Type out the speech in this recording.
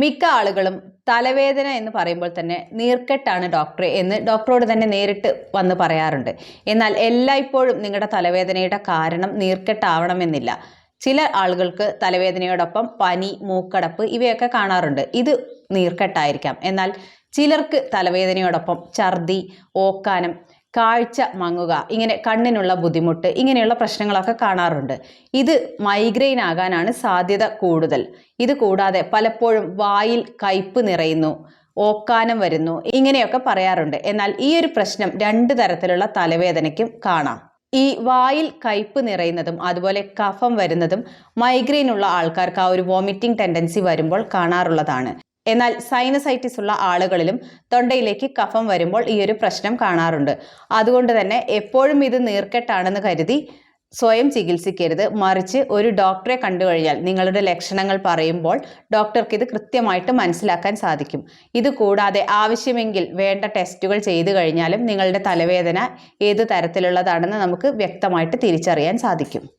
മിക്ക ആളുകളും തലവേദന എന്ന് പറയുമ്പോൾ തന്നെ നീർക്കെട്ടാണ് ഡോക്ടറെ എന്ന് ഡോക്ടറോട് തന്നെ നേരിട്ട് വന്ന് പറയാറുണ്ട്. എന്നാൽ എല്ലായ്പ്പോഴും നിങ്ങളുടെ തലവേദനയുടെ കാരണം നീർക്കെട്ടാവണമെന്നില്ല. ചില ആളുകൾക്ക് തലവേദനയോടൊപ്പം പനി മൂക്കടപ്പ് ഇവയൊക്കെ കാണാറുണ്ട്. ഇത് നീർക്കെട്ടായിരിക്കാം. എന്നാൽ ചിലർക്ക് തലവേദനയോടൊപ്പം ഛർദി ഓക്കാനം കാഴ്ച മങ്ങുക ഇങ്ങനെ കണ്ണിനുള്ള ബുദ്ധിമുട്ട് ഇങ്ങനെയുള്ള പ്രശ്നങ്ങളൊക്കെ കാണാറുണ്ട്. ഇത് മൈഗ്രെയിൻ ആകാനാണ് സാധ്യത കൂടുതൽ. ഇത് കൂടാതെ പലപ്പോഴും വായിൽ കയ്പ് നിറയുന്നു ഓക്കാനം വരുന്നു ഇങ്ങനെയൊക്കെ പറയാറുണ്ട്. എന്നാൽ ഈ ഒരു പ്രശ്നം രണ്ട് തരത്തിലുള്ള തലവേദനയ്ക്കും കാണാം. ഈ വായിൽ കയ്പ് നിറയുന്നതും അതുപോലെ കഫം വരുന്നതും മൈഗ്രെയിൻ ഉള്ള ആൾക്കാർക്ക് ആ ഒരു വോമിറ്റിംഗ് ടെൻഡൻസി വരുമ്പോൾ കാണാറുള്ളതാണ്. എന്നാൽ സൈനസൈറ്റിസ് ഉള്ള ആളുകളിലും തൊണ്ടയിലേക്ക് കഫം വരുമ്പോൾ ഈ ഒരു പ്രശ്നം കാണാറുണ്ട്. അതുകൊണ്ട് തന്നെ എപ്പോഴും ഇത് നീർക്കെട്ടാണെന്ന് കരുതി സ്വയം ചികിത്സിക്കരുത്. മറിച്ച് ഒരു ഡോക്ടറെ കണ്ടു കഴിഞ്ഞാൽ നിങ്ങളുടെ ലക്ഷണങ്ങൾ പറയുമ്പോൾ ഡോക്ടർക്ക് ഇത് കൃത്യമായിട്ട് മനസ്സിലാക്കാൻ സാധിക്കും. ഇത് കൂടാതെ ആവശ്യമെങ്കിൽ വേണ്ട ടെസ്റ്റുകൾ ചെയ്തു കഴിഞ്ഞാലും നിങ്ങളുടെ തലവേദന ഏത് തരത്തിലുള്ളതാണെന്ന് നമുക്ക് വ്യക്തമായിട്ട് തിരിച്ചറിയാൻ സാധിക്കും.